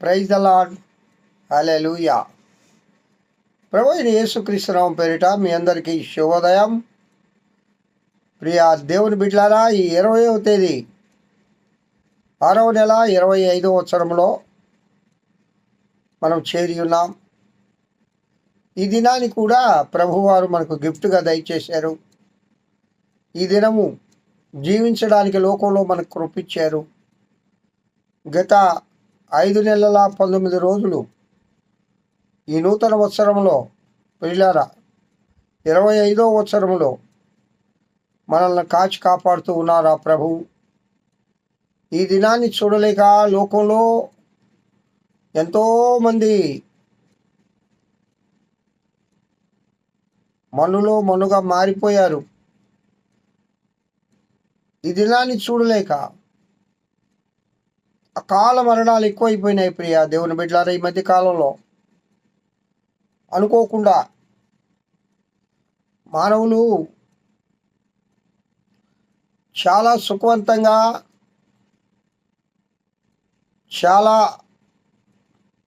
Praise the lord అలే లూయా ప్రభు యేసుక్రీస్తునామం పేరిట మీ అందరికీ శుభోదయం. ప్రియ దేవుని బిడ్లారా ఈ ఇరవయవ తేదీ ఆరవ నెల ఇరవై ఐదవ సంవత్సరంలో మనం చేరి ఉన్నాం. ఈ దినాన్ని కూడా ప్రభువారు మనకు గిఫ్ట్గా దయచేశారు. ఈ దినము జీవించడానికి లోకంలో మనకు కృపించారు గత ఐదు నెలల పంతొమ్మిది రోజులు. ఈ నూతన వత్సరంలో పిల్లారా ఇరవై ఐదో వత్సరంలో మనల్ని కాచి కాపాడుతూ ఉన్నారా ప్రభు? ఈ దినాన్ని చూడలేక లోకంలో ఎంతోమంది మనులో మనుగా మారిపోయారు. ఈ దినాన్ని చూడలేక అకాల మరణాలు ఎక్కువైపోయినాయి ప్రియ దేవుని బిడ్డలారా ఈ మధ్య కాలంలో. అనుకోకుండా మానవులు చాలా సుఖవంతంగా చాలా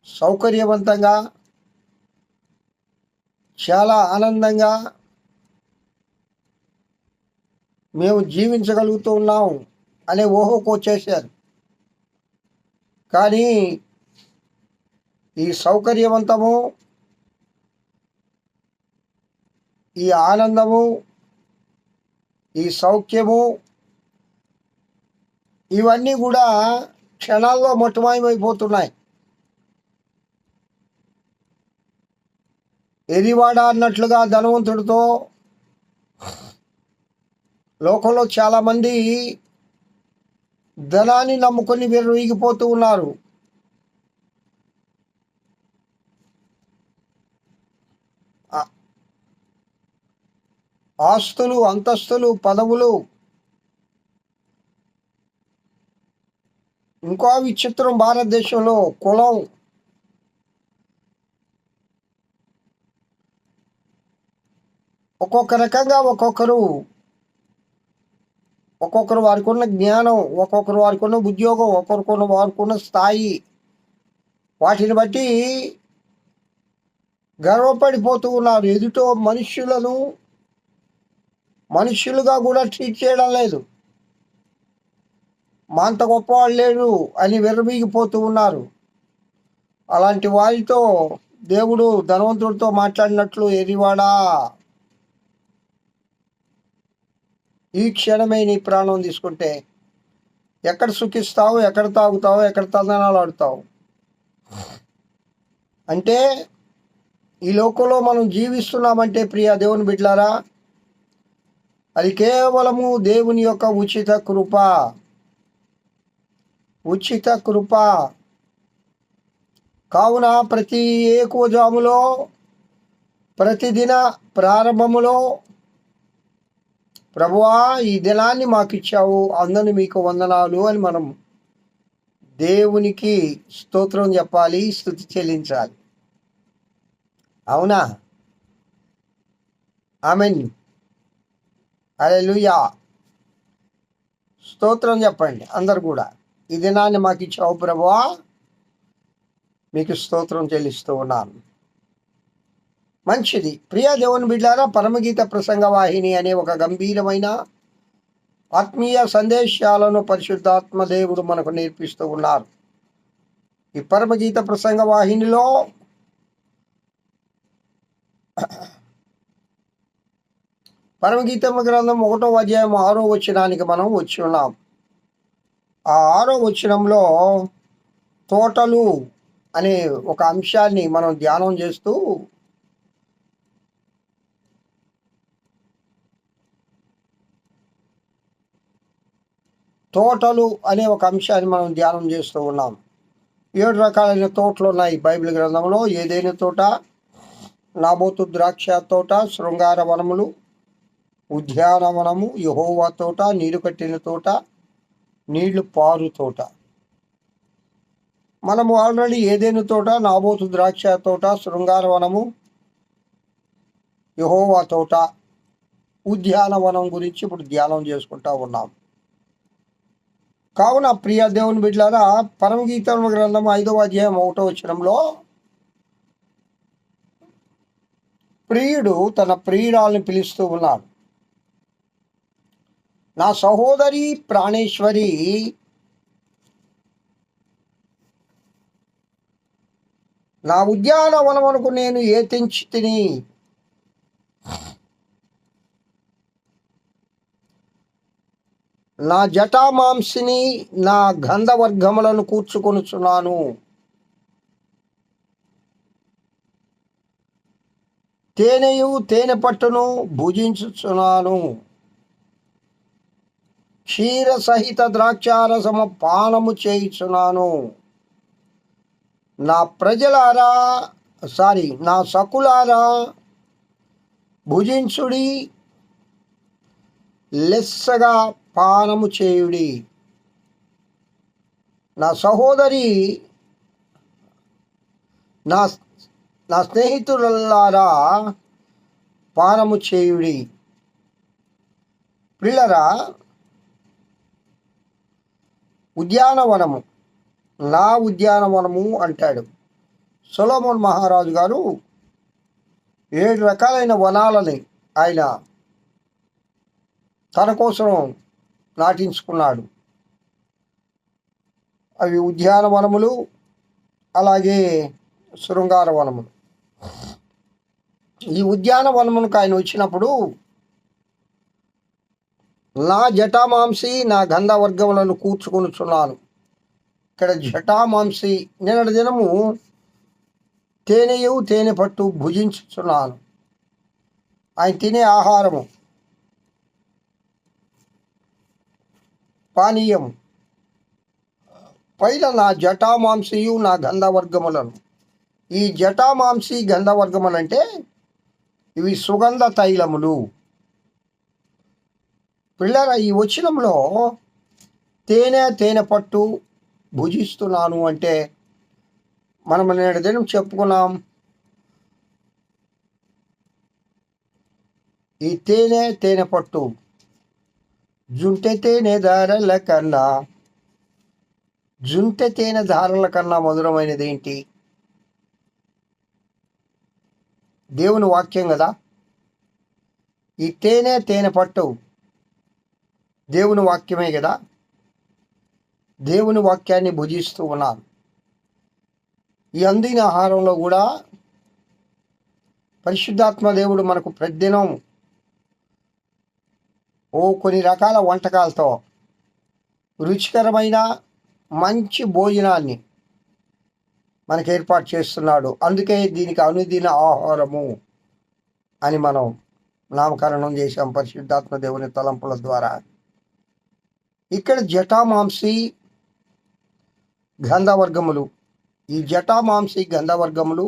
సౌకర్యవంతంగా చాలా ఆనందంగా మేము జీవించగలుగుతూ ఉన్నాం అనే ఊహకు వచ్చేసారు కానీ ఈ సౌకర్యవంతము ఈ ఆనందము ఈ సౌఖ్యము ఇవన్నీ కూడా క్షణాల్లో మొట్టమాయమైపోతున్నాయి ఎదివాడ అన్నట్లుగా ధనవంతుడితో లోకంలో చాలామంది ధనాన్ని నమ్ముకొని విరవీగిపోతూ ఉన్నారు. ఆస్తులు అంతస్తులు పదవులు ఇంకో విచిత్రం భారతదేశంలో కులం ఒక్కొక్క రకంగా ఒక్కొక్కరు ఒక్కొక్కరు వారికి ఉన్న జ్ఞానం ఒక్కొక్కరు వారికి ఉన్న ఉద్యోగం ఒక్కొక్కరు వారికి ఉన్న స్థాయి. వాటిని బట్టి గర్వపడిపోతూ ఉన్నారు. ఎదుటో మనుష్యులను మనుషులుగా కూడా ట్రీట్ చేయడం లేదు. మా అంత గొప్పవాళ్ళు లేరు అని విర్రబీగిపోతూ ఉన్నారు. అలాంటి వారితో దేవుడు ధనవంతుడితో మాట్లాడినట్లు ఎరివాడా ఈ క్షణమే నీ ప్రాణం తీసుకుంటే ఎక్కడ సుఖిస్తావు ఎక్కడ తాగుతావు ఎక్కడ తదనాలు ఆడుతావు? అంటే ఈ లోకంలో మనం జీవిస్తున్నామంటే ప్రియ దేవుని బిడ్లారా అది కేవలము దేవుని యొక్క ఉచిత కృప. ఉచిత కృప. కావున ప్రతి ఏకోజాములో ప్రతిదిన ప్రారంభములో ప్రభువా ఈ దినాన్ని మాకు ఇచ్చావు అందరిని మీకు వందనాలు అని మనం దేవునికి స్తోత్రం చెప్పాలి స్థుతి చెల్లించాలి. అవునా? ఆమెన్. అరే స్తోత్రం చెప్పండి అందరు కూడా. ఈ దినాన్ని మాకు ఇచ్చావు ప్రభువా మీకు స్తోత్రం చెల్లిస్తూ ఉన్నాను. మంచిది. ప్రియ దేవుని బిడ్డారా పరమగీత ప్రసంగ వాహిని అనే ఒక గంభీరమైన ఆత్మీయ సందేశాలను పరిశుద్ధాత్మ దేవుడు మనకు నేర్పిస్తూ ఉన్నారు. ఈ పరమగీత ప్రసంగ వాహినిలో పరమగీతమ గ్రంథం ఒకటో అధ్యాయం ఆరో వచనానికి మనం వచ్చి ఉన్నాం. ఆ ఆరో వచనంలో తోటలు అనే ఒక అంశాన్ని మనం ధ్యానం చేస్తూ తోటలు అనే ఒక అంశాన్ని మనం ధ్యానం చేస్తూ ఉన్నాం. ఏడు రకాలైన తోటలు ఉన్నాయి బైబిల్ గ్రంథంలో. ఏదైనా తోట? నాబోతు ద్రాక్ష తోట శృంగార వనములు ఉద్యానవనము యహోవా తోట నీరు కట్టిన తోట నీళ్ళు పారు తోట. మనము ఆల్రెడీ ఏదైనా తోట? నాబోతు ద్రాక్ష తోట శృంగార వనము యహోవా తోట ఉద్యానవనం గురించి ఇప్పుడు ధ్యానం చేసుకుంటా ఉన్నాం. కావున ప్రియ దేవుని బిడ్డలారా పరమగీతం గ్రంథం ఐదవ అధ్యాయం ఒకటో వచనంలో ప్రియుడు తన ప్రియురాలను పిలుస్తూ ఉన్నాడు. నా సహోదరి ప్రాణేశ్వరి నా ఉద్యానవనమునకు నేను ఏ తెంచి తిని నా జటామాంసిని నా గంధవర్గములను కూర్చుకొనుచున్నాను. తేనెయు తేనె పట్టును భుజించుచున్నాను. క్షీర సహిత ద్రాక్షారసము పానము చేయుచున్నాను. నా ప్రజలారా సారీ నా సకులారా భుజించుడి లెస్సగా పానము చేయుడి. నా సహోదరి నా నా స్నేహితులారా పానము చేయుడి. పిల్లరా ఉద్యానవనము నా ఉద్యానవనము అంటాడు. సొలోమోన్ మహారాజు గారు ఏడు రకాలైన వనాలని ఆయన తన కోసం నాటించుకున్నాడు. అవి ఉద్యానవనములు అలాగే శృంగార వనములు. ఈ ఉద్యానవనమునకు ఆయన వచ్చినప్పుడు నా జటామాంసి నా గంధవర్గములను కూర్చుకొనుచున్నాను. ఇక్కడ జటామాంసి నిన్నటి దినము తేనెయు తేనె పట్టు భుజించుచున్నాను. ఆయన తినే ఆహారము. పానీయం. పైన నా జటామాంసియు నా గంధవర్గములను. ఈ జటామాంసి గంధవర్గములు అంటే ఇవి సుగంధ తైలములు. పిల్లల ఈ వచనంలో తేనె తేనె పట్టు భుజిస్తున్నాను అంటే మనం నేడు దినం చెప్పుకున్నాం. ఈ తేనె తేనె పట్టు జుంటె తేనె ధారల కన్నా జుంటె తేనె ధారల కన్నా మధురమైనది ఏంటి దేవుని వాక్యం కదా? ఈ తేనె తేనె పట్టు దేవుని వాక్యమే కదా? దేవుని వాక్యాన్ని భుజిస్తూ ఉన్నారు ఈ అందిన ఆహారంలో కూడా పరిశుద్ధాత్మ దేవుడు మనకు ప్రతిదినం ఓ కొన్ని రకాల వంటకాలతో రుచికరమైన మంచి భోజనాన్ని మనకు ఏర్పాటు చేస్తున్నాడు. అందుకే దీనికి అనుదిన ఆహారము అని మనం నామకరణం చేశాం పరిశుద్ధాత్మ దేవుని తలంపుల ద్వారా. ఇక్కడ జటామాంసి గంధవర్గములు ఈ జటామాంసి గంధవర్గములు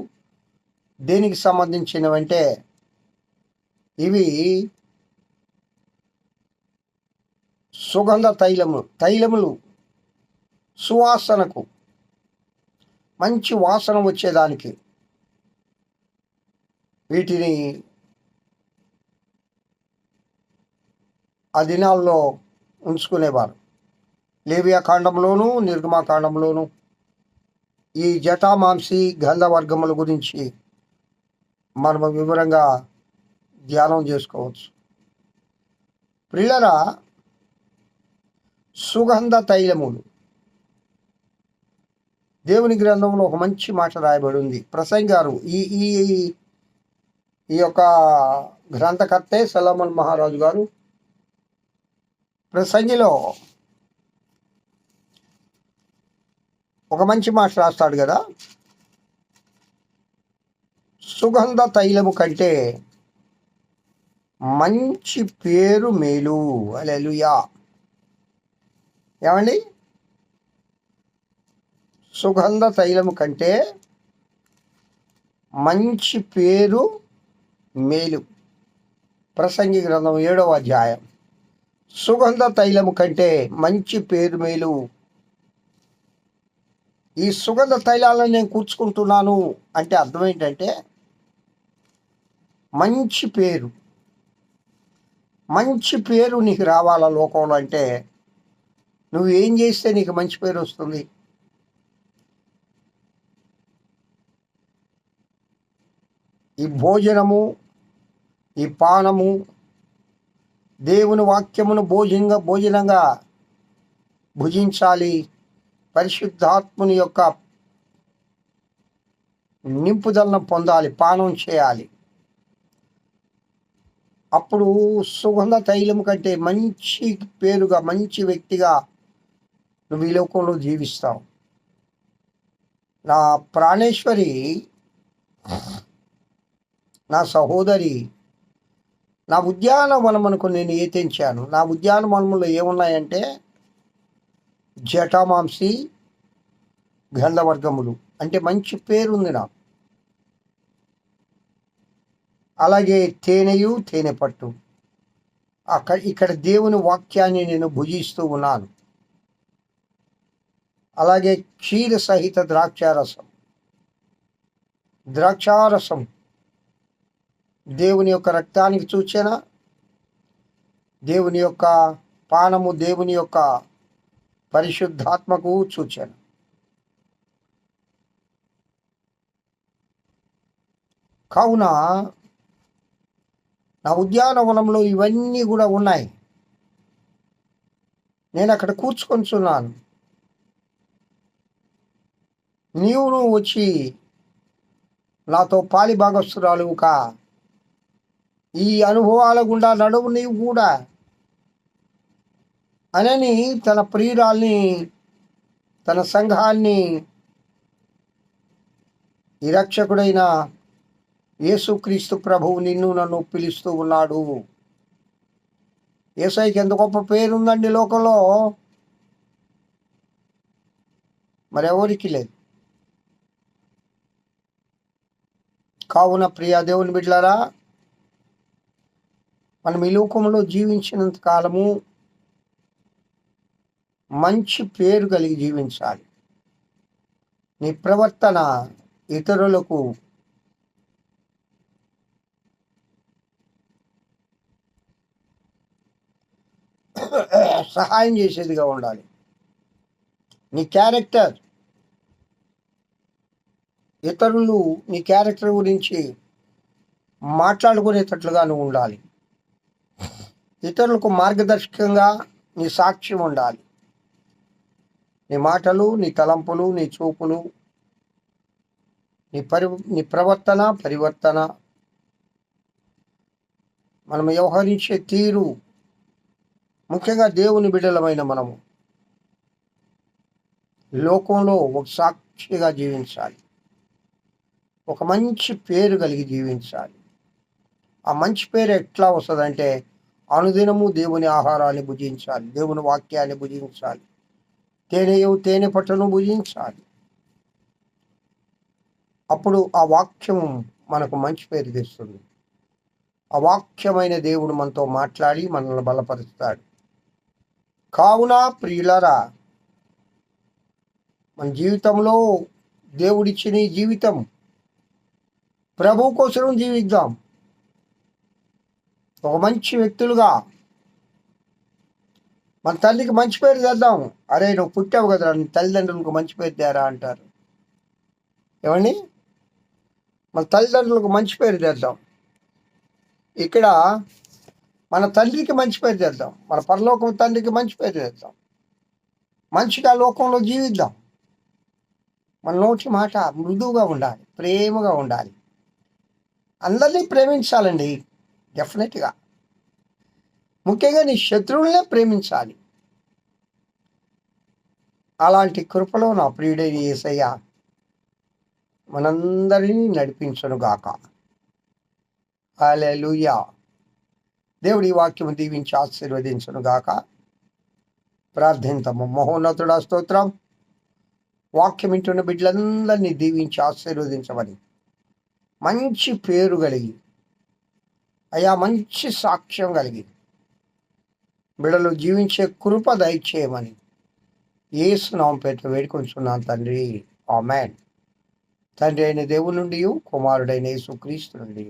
దేనికి సంబంధించినవంటే ఇవి సుగంధ తైలములు తైలములు సువాసనకు మంచి వాసన వచ్చేదానికి వీటిని ఆ దినాల్లో ఉంచుకునేవారు. లేవియా కాండంలోను నిర్గమాకాండంలోను ఈ జటామాంసి గంధవర్గముల గురించి మనము వివరంగా ధ్యానం చేసుకోవచ్చు. పిల్లరా సుగంధ తైలములు. దేవుని గ్రంథంలో ఒక మంచి మాట రాయబడి ఉంది ప్రసంగారు ఈ ఈ ఈ యొక్క గ్రంథకర్తే సలమన్ మహారాజు గారు ప్రసంగిలో ఒక మంచి మాట రాస్తాడు కదా? సుగంధ తైలము కంటే మంచి పేరు మేలు. అలెలుయా ఏమండి? సుగంధ తైలము కంటే మంచి పేరు మేలు. ప్రసంగి గ్రంథం ఏడవ అధ్యాయం. సుగంధ తైలము కంటే మంచి పేరు మేలు. ఈ సుగంధ తైలాలను నేను కూర్చుకుంటున్నాను అంటే అర్థం ఏంటంటే మంచి పేరు. మంచి పేరు నీకు రావాల లోకంలో అంటే నువ్వు ఏం చేస్తే నీకు మంచి పేరు వస్తుంది? ఈ భోజనము ఈ పానము దేవుని వాక్యమును భోజనంగా భోజనంగా భుజించాలి. పరిశుద్ధాత్ముని యొక్క నింపుదలను పొందాలి పానం చేయాలి. అప్పుడు సుగంధ తైలం కంటే మంచి పేరుగా మంచి వ్యక్తిగా నువ్వు ఈ లోకంలో జీవిస్తావు. నా ప్రాణేశ్వరి నా సహోదరి నా ఉద్యానవనమునకు నేను ఏ తెంచాను నా ఉద్యానవనములో ఏమున్నాయంటే జటామాంసి గంధవర్గములు. అంటే మంచి పేరుంది నాకు. అలాగే తేనెయు తేనె పట్టు అక్కడ ఇక్కడ దేవుని వాక్యాన్ని నేను భుజిస్తూ ఉన్నాను. అలాగే క్షీర సహిత ద్రాక్షారసం. ద్రాక్షారసం దేవుని యొక్క రక్తానికి సూచన దేవుని యొక్క పానము దేవుని యొక్క పరిశుద్ధాత్మకు సూచన. కావున నా ఉద్యానవనంలో ఇవన్నీ కూడా ఉన్నాయి. నేను అక్కడ కూర్చుకొంచున్నాను నీవును నువ్వు వచ్చి నాతో పాలి భాగస్తురాలు కా. ఈ అనుభవాల గుండా నడువు నీవు కూడా. అనని తన ప్రియురాల్ని తన సంఘాన్ని ఈ రక్షకుడైన యేసుక్రీస్తు ప్రభువు నిన్ను నన్ను పిలుస్తూ ఉన్నాడు. ఏసైకి ఎంత గొప్ప పేరుందండి లోకంలో. మరెవరికి లేదు. కావున ప్రియ దేవుని బిడ్డలారా మనం ఈ లోకంలో జీవించినంత కాలము మంచి పేరు కలిగి జీవించాలి. నీ ప్రవర్తన ఇతరులకు సహాయం చేసేదిగా ఉండాలి. నీ క్యారెక్టర్ ఇతరులు నీ క్యారెక్టర్ గురించి మాట్లాడుకునేటట్లుగా నువ్వు ఉండాలి. ఇతరులకు మార్గదర్శకంగా నీ సాక్ష్యం ఉండాలి. నీ మాటలు నీ తలంపులు నీ చూపులు నీ పరి నీ ప్రవర్తన పరివర్తన. మనం వ్యవహరించే తీరు ముఖ్యంగా దేవుని బిడ్డలమైన మనము. లోకంలో ఒక సాక్షిగా జీవించాలి. ఒక మంచి పేరు కలిగి జీవించాలి. ఆ మంచి పేరు ఎట్లా వస్తుందంటే అనుదినము దేవుని ఆహారాన్ని భుజించాలి దేవుని వాక్యాన్ని భుజించాలి తేనెయు తేనె పట్టును భుజించాలి. అప్పుడు ఆ వాక్యం మనకు మంచి పేరు తెస్తుంది. ఆ వాక్యమైన దేవుడు మనతో మాట్లాడి మనల్ని బలపరుస్తాడు. కావున ప్రియులరా మన జీవితంలో దేవుడిచ్చిన జీవితం ప్రభు కోసం జీవిద్దాం. ఒక మంచి వ్యక్తులుగా. మన తల్లికి మంచి పేరు తెద్దాం. అరే నువ్వు పుట్టావు కదరా నీ తల్లిదండ్రులకు మంచి పేరు తేరా అంటారు. ఏమండి? మన తల్లిదండ్రులకు మంచి పేరు తెద్దాం. ఇక్కడ మన తండ్రికి మంచి పేరు తెద్దాం. మన పరలోకం తండ్రికి మంచి పేరు తెద్దాం. మంచిగా లోకంలో జీవిద్దాం. మన నోటి మాట మృదువుగా ఉండాలి ప్రేమగా ఉండాలి. అందరినీ ప్రేమించాలండి. డెఫినెట్గా ముఖ్యంగా నీ శత్రువులనే ప్రేమించాలి. అలాంటి కృపలో నా ప్రియుడైన ఏసయ్య మనందరినీ నడిపించనుగాక అలే లూయా దేవుడి వాక్యం దీవించి ఆశీర్వదించనుగాక ప్రార్థింతము మహోన్నతుడ స్తోత్రం. వాక్యం వింటున్న బిడ్డలందరినీ దీవించి ఆశీర్వదించమని. మంచి పేరు కలిగి అయా మంచి సాక్ష్యం కలిగి బిడలు జీవించే కృప దయచేయమని ఏసునాం పేట వేడుకొంచున్నాను తండ్రి. ఆ మ్యాన్ తండ్రి అయిన దేవుని నుండి కుమారుడైన యేసుక్రీస్తు నుండి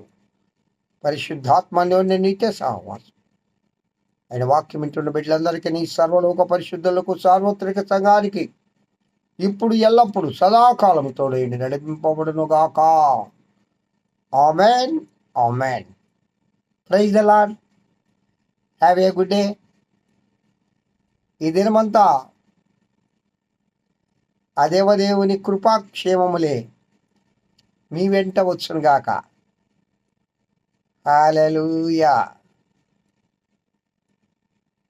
పరిశుద్ధాత్మలోని నిత్య సహవాసం. ఆయన వాక్యం వింటున్న బిడ్డలందరికీ నీ సర్వలోక పరిశుద్ధులకు సార్వత్రిక సంఘానికి ఇప్పుడు ఎల్లప్పుడూ సదాకాలంతో తోడేయండి నడిపింపబడును amen amen praise the lord have a good day ఈ దినమంతా అదేవదేవుని కృపాక్షేమములే మీ వెంట వచ్చును గాక హాలూయా